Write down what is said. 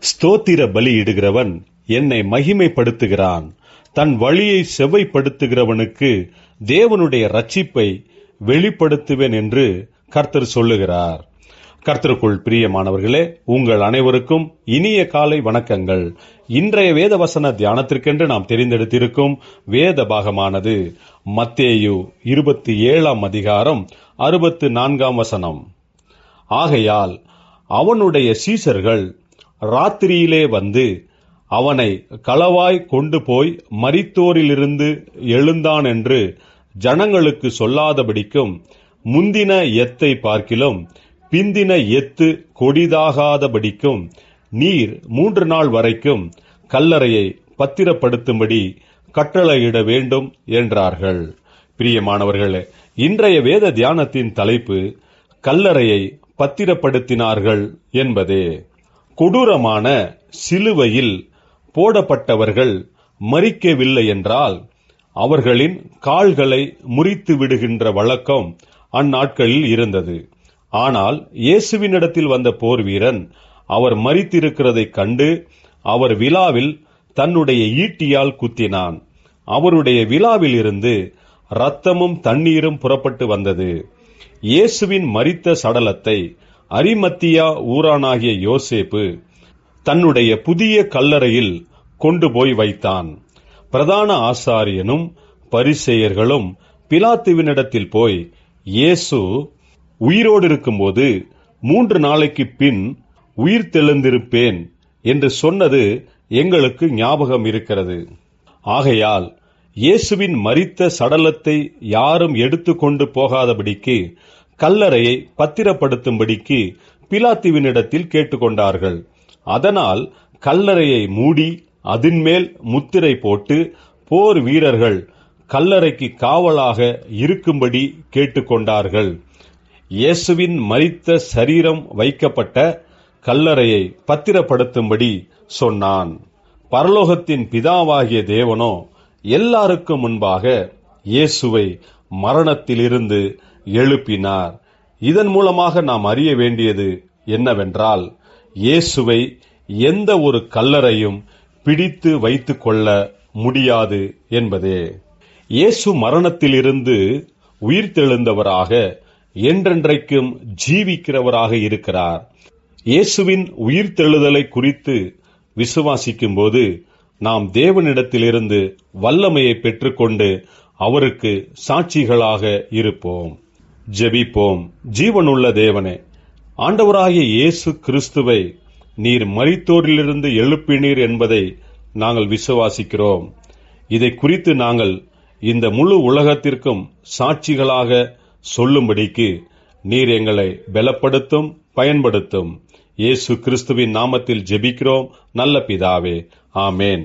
ஸ்தோத்திர பலியிடுகிறவன் என்னை மகிமைப்படுத்துகிறான். தன் வழியை செவ்வைப்படுத்துகிறவனுக்கு தேவனுடைய ரட்சிப்பை வெளிப்படுத்துவேன் என்று கர்த்தர் சொல்லுகிறார். கர்த்தருக்குள் பிரியமானவர்களே உங்கள் அனைவருக்கும் இனிய காலை வணக்கங்கள். இன்றைய வேத வசன தியானத்திற்கென்று நாம் தெரிந்தெடுத்திருக்கும் வேத பாகமானது மத்தேயு இருபத்தி ஏழாம் அதிகாரம் அறுபத்து நான்காம் வசனம். ஆகையால் அவனுடைய சீசர்கள் ராத்திரியிலே வந்து அவனை களவாய் கொண்டு போய் மரித்தோரிலிருந்து எழுந்தான் என்று ஜனங்களுக்கு சொல்லாதபடிக்கும் முந்தின எத்தை பார்க்கிலும் பிந்தின எத்து கொடிதாகாதபடிக்கும் நீர் மூன்று நாள் வரைக்கும் கல்லறையை பத்திரப்படுத்தும்படி கட்டளையிட வேண்டும் என்றார்கள். பிரியமானவர்களே இன்றைய வேத தியானத்தின் தலைப்பு கல்லறையை பத்திரப்படுத்தினார்கள் என்பதே. கொடூரமான சிலுவையில் போடப்பட்டவர்கள் மறிக்கவில்லை என்றால் அவர்களின் கால்களை முறித்து விடுகின்ற வழக்கம் அந்நாட்களில் இருந்தது. ஆனால் இயேசுவினிடத்தில் வந்த போர் வீரன் அவர் மறித்திருக்கிறதைக் கண்டு அவர் விழாவில் தன்னுடைய ஈட்டியால் குத்தினான். அவருடைய விழாவில் இருந்து ரத்தமும் தண்ணீரும் புறப்பட்டு வந்தது. இயேசுவின் மரித்த சடலத்தை அரிமத்தியா ஊரானாகிய யோசேப்பு தன்னுடைய புதிய கல்லறையில் கொண்டு போய் வைத்தான். பிரதான ஆசாரியனும் பரிசெயர்களும் பிலாத்துவினிடத்தில் போய் இயேசு உயிரோடு இருக்கும்போது மூன்று நாளைக்கு பின் உயிர் தெழுந்திருப்பேன் என்று சொன்னது எங்களுக்கு ஞாபகம் இருக்கிறது. ஆகையால் இயேசுவின் மரித்த சடலத்தை யாரும் எடுத்துக்கொண்டு போகாதபடிக்கு கல்லறையை பத்திரப்படுத்தும்படிக்கு பிலாத்துவினிடத்தில் கேட்டுக்கொண்டார்கள். அதனால் கல்லறையை மூடி அதன்மேல் முத்திரை போட்டு போர் வீரர்கள் கல்லறைக்கு காவலாக இருக்கும்படி கேட்டுக்கொண்டார்கள். இயேசுவின் மரித்த சரீரம் வைக்கப்பட்ட கல்லறையை பத்திரப்படுத்தும்படி சொன்னான். பரலோகத்தின் பிதாவாகிய தேவனோ எல்லாருக்கும் முன்பாக இயேசுவை மரணத்திலிருந்து எழுப்பினார். இதன் மூலமாக நாம் அறிய வேண்டியது என்னவென்றால் இயேசுவை எந்த ஒரு கல்லறையும் பிடித்து வைத்து கொள்ள முடியாது என்பதே. இயேசு மரணத்திலிருந்து உயிர்த்தெழுந்தவராக என்றென்றைக்கும் ஜீவிக்கிறவராக இருக்கிறார். இயேசுவின் உயிர்த்தெழுதலை குறித்து விசுவாசிக்கும் போது நாம் தேவனிடத்திலிருந்து வல்லமையை பெற்றுக்கொண்டு அவருக்கு சாட்சிகளாக இருப்போம். ஜெபிப்போம். ஜீவனுள்ள தேவனே ஆண்டவராகிய இயேசு கிறிஸ்துவை நீர் மறித்தோரிலிருந்து எழுப்பினீர் என்பதை நாங்கள் விசுவாசிக்கிறோம். இதை குறித்து நாங்கள் இந்த முழு உலகத்திற்கும் சாட்சிகளாக சொல்லும்படிக்கு நீர் எங்களை பலப்படுத்தும் பயன்படுத்தும். இயேசு கிறிஸ்துவின் நாமத்தில் ஜெபிக்கிறோம். நல்ல பிதாவே ஆமேன்.